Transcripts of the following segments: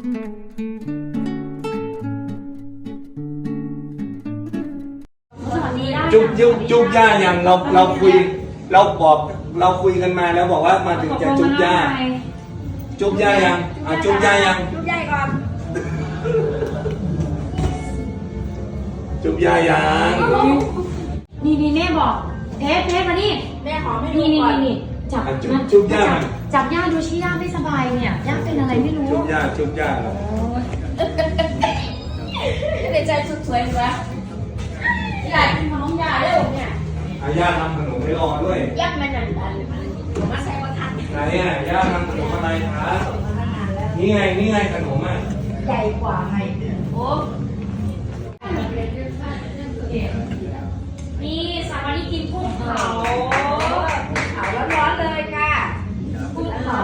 สวัสดีได้จุ๊บจุ๊บจุ๊บย่ายังเราเราคุย เราบอกเราคุยกันมาแล้วบอกว่ามาถึงจะจุ๊บย่าจุ๊บย่ายังอะจุ๊บย่ายังจุ๊บใหญ่ก่อนจุ๊บย่ายังนี่นี่แม่บอกเทปเทปมานี่แม่ขอไม่ดูนี่นี่ก่อนนี่ จับอะจุ๊บจุ๊บย่าจัมับนจับย่าดูชี้ย่าไม่สบายเนี่ยย่าเป็นอะไรไม่รู้ จุ๊บย่าจุ๊บย่าในใจสุดสวยเลยอยากกินขนมยาเร็วเนี่ยอะย่าทำขนมให้รอด้วยยักมันดันดันผมมาใส่ประทัดไหนอะย่าทำขนมอะไรคะนี่ไงนี่ไงขนมอะใหญ่กว่าไงโอ้นี่สามวันนี้กินกุ้งเผา ขาวร้อนๆเลยค่ะ กุ้งเผา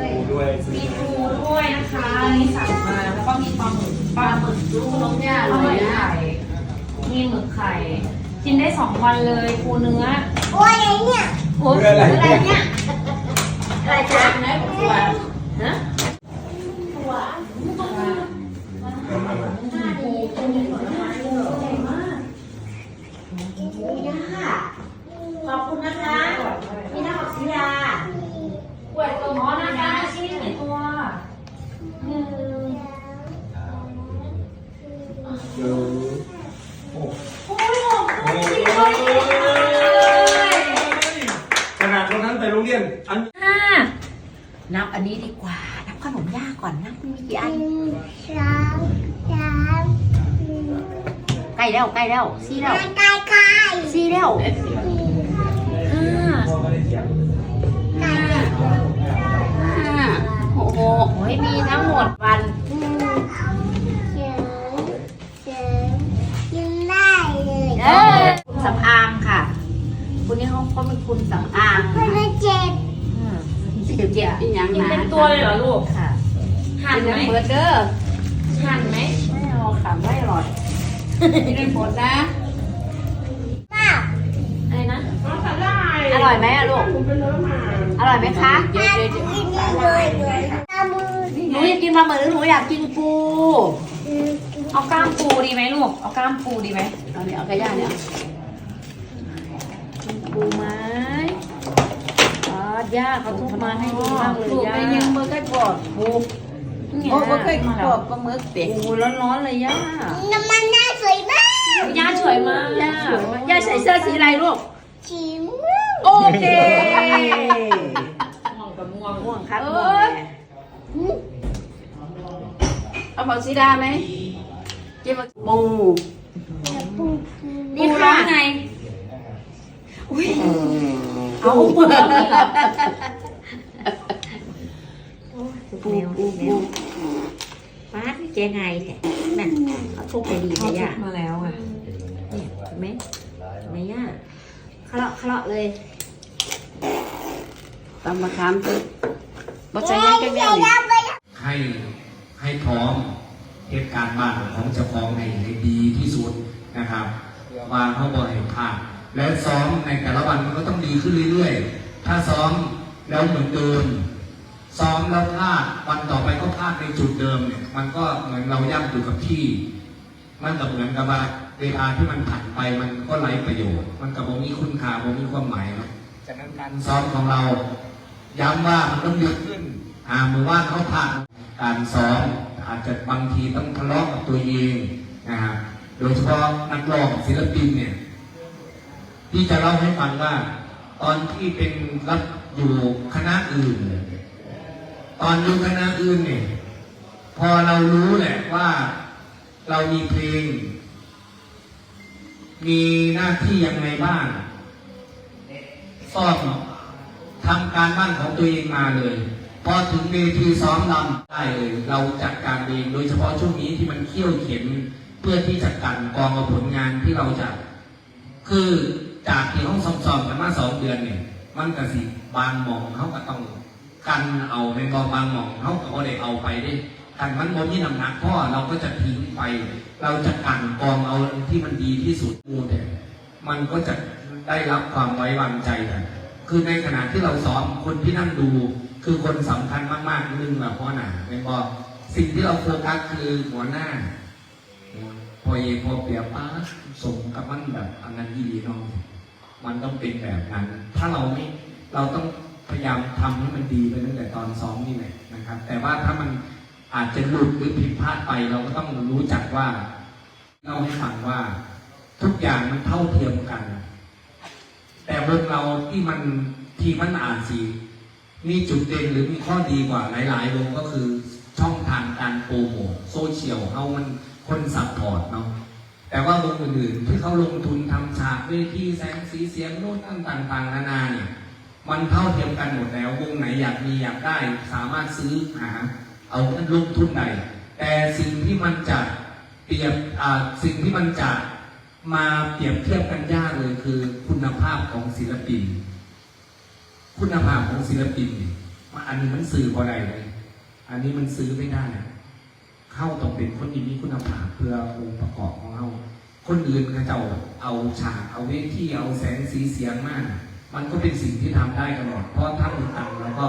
ปูด้วย มีปูด้วยนะคะอันนี้สั่งมา แล้วก็มีปลาหมึกปลาหมึก ดูขนมยา อ เล ร่อยยนะไข่มีหมึกไข่ กินได้สองวันเลยปูเนื้อโอ้ยไอ้เนี่ยโอ้ยเพื่ออะไรอะไรเนี่ยเนี่ยอะไรจ๊ะไหนผมตัว ฮะ เอามามา ขอบคุณนะคะพี่น้าของศิลาป่วยตัว อ๋ หม อ อ นะ นะคะ คะ ชิ้นกี่ตัวหนึ่ง เดี๋ยวโอ้โอ้ยหกโหขนาดคนนั้นไปโรงเรียนอันห้านับอันนี้ดีกว่า นับขนมยาก่อนนับมีกี่อันสามสามใกล้แล้วใกล้แล้วสี่แล้วไก่ไก่สี่แล้ว คุณสำอางค่ะคุณนี่เขาเขาเป็นคุณสำอางคนละเจ็ดเจ็บเจ็บอีกอย่างกินนะเป็นตัวเลยเหรอลูก ค่ะหั่นไหมเบิร์ดเดอร์หั่นไหมไม่เอาค่ะไม่อร่อยกินได้หมดนะป้าอะไรนะ อร่อยไหมอะลูก อร่อยไหมคะเดี๋ยวป้าเดี๋ยวกินได้เลยเลยตามือหนูอยากกินปลาหมึกหรือหนูอยากกินปู เอากล้ามปูดีไหมลูก เอากล้ามปูดีไหม เอาเนี่ยเอากระย่างเนี่ยปูไหมอ๋อย่าเขาทุกมาให้ดีมากเลยลูกย่าได้ยังเบอร์ก็บอดปูโอ้ก็เคยกอบปลาหมึกเป็ดปูร้อนๆเลยย่าน้ำมันน้าสวยมากย่าสวยมากย่าย่าใส่เสื้อสีอะไรลูกชิมโอเคม่วงกับม่วงม่วงครับม่วงเอาผักสีดาไหมกินผักปู นี่ค่ะไงเอาปูปูปูปูป้าดเจ๊ไงแท้นั่นเขาทุบไปดีเลยย่ามาแล้วอะเนี่ยเห็นไหมเห็นไหมย่าเคาะเคาะเลยตำมะขามตึ๊บบ่ใส่ยังจังใส่เดียวนี่น้ำไปให้ให้พร้อมเหตุการณ์บ้านของเจ้าของให้ให้ดีที่สุด นะครับวางเขาบ่ให้พลาดแล้วซ้อมในแต่ละวันมันก็ต้องดีขึ้นเรื่อยๆ ถ้าซ้อมแล้วเหมือนเดิมซ้อมแล้วพลาดวันต่อไปก็พลาดในจุดเดิมเนี่ย มันก็เหมือนเราย่ำอยู่กับที่ มันก็เหมือนกับว่าเวลาที่มันผ่านไปมันก็ไร้ประโยชน์ มันก็บ่มีคุณค่าบ่มีความหมายเนาะจากนั้นการซ้อมของเราย้ำว่ามันต้องดีขึ้นอ่ามือว่าเขาผ่านการซ้อมอาจจะบางทีต้องทะเลาะกับตัวเองนะครับ โดยเฉพาะนักร้องศิลปินเนี่ย ที่จะเล่าให้ฟังว่า ตอนที่เป็นรับอยู่คณะอื่น ตอนอยู่คณะอื่นเนี่ย พอเรารู้แหละว่าเรามีเพลง มีหน้าที่ยังไงบ้างซ่อมทำการบ้านของตัวเองมาเลย พอถึงเวทีซ้อมรำได้เลย เราจัดการเอง โดยเฉพาะช่วงนี้ที่มันเขี่ยวเข็น เพื่อที่จะกันกองเอาผลงานที่เราจะคือจากที่ห้องซ้อมๆกันมาสองเดือนเนี่ยมันก็สิบางหมองเขาก็ต้องกันเอาในกองบางหมองเขาก็บ่ได้เอาไปได้กันมันบนที่น้ำหนักพ่อเราก็จะทิ้งไป เราจะกันกองเอาที่มันดีที่สุดมูแต่มันก็จะได้รับความไว้วางใจกันคือในขณะที่เราซ้อมคนที่นั่งดู คือคนสำคัญมากๆนึงแบบพ่อหนาเป็นบอกสิ่งที่เราโฟกัสคือหัวหน้า พอเยพอเปียป้าสมกับมันแบบอันนั้นดีเนาะมันต้องเป็นแบบนั้น ถ้าเราไม่เราต้องพยายามทำให้มันดีไปตั้งแต่ตอนซ้อมนี่แหละนะครับ แต่ว่าถ้ามันอาจจะหลุดหรือผิดพลาดไป เราก็ต้องรู้จักว่าเล่าให้ฟังว่าทุกอย่างมันเท่าเทียมกัน แต่วงเราที่มันที่มันอ่าจสีมีจุดเด่นหรือมีข้อดีกว่าหลายๆวงก็คือช่องทางการโปรโมทโซเชียลเอามัน คนซัพพอร์ตเนาะแต่ว่าวงอื่นๆที่เขาลงทุนทำฉากเวทีแสงสีเสียงโน่นนั่นต่างๆนานาเนี่ยมันเท่าเทียมกันหมดแล้ววงไหนอยากมีอยากได้สามารถซื้อหาเอาเงินลงทุนใดแต่สิ่งที่มันจะเปรียบอ่าสิ่งที่มันจะมาเปรียบเทียบกันยากเลยคือคุณภาพของศิลปิน คุณภาพของศิลปินนี่มันอันนี้มันซื้อพอได้เลยอันนี้มันซื้อไม่ได้ เข้าต้องเป็นคนที่มีคุณภาพเพื่อองค์ประกอบของเขาคนอื่นเขาจะเอาเอาฉากเอาเวทีเอาแสงสีเสียงมาก มันก็เป็นสิ่งที่ทำได้กันหมดเพราะถ้ามีตังค์แล้วก็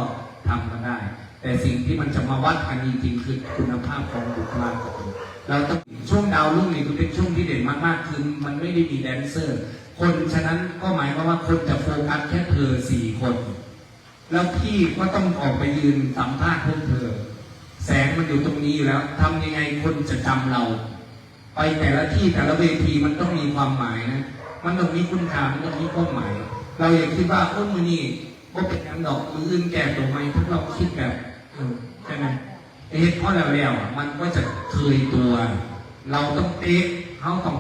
ทำกันได้ แต่สิ่งที่มันจะมาวัดกันจริงๆคือคุณภาพของบุคลากรเราต้องช่วงดาวรุ่งนี่คือเป็นช่วงที่เด่นมากๆ คือมันไม่ได้มีแดนเซอร์ คนฉะนั้นก็หมายความว่าคนจะโฟกัสแค่เธอสี่คน แล้วพี่ก็ต้องออกไปยืนสัมภาษณ์พวกเธอ แสงมันอยู่ตรงนี้อยู่แล้วทำยังไงคนจะจำเรา ไปแต่ละที่แต่ละเวทีมันต้องมีความหมายนะ มันต้องมีคุณค่ามันต้องมีความหมาย เราอย่าคิดว่าโอ้มือนี่ก็เป็นอันดอกมืออื่นแก่ตัวไหมถ้าเราคิดแบบใช่ไหมไอ้เฮ็ดเพราแล้วๆอะมันก็จะเคยตัว เราต้องเป๊ะเขาต้อง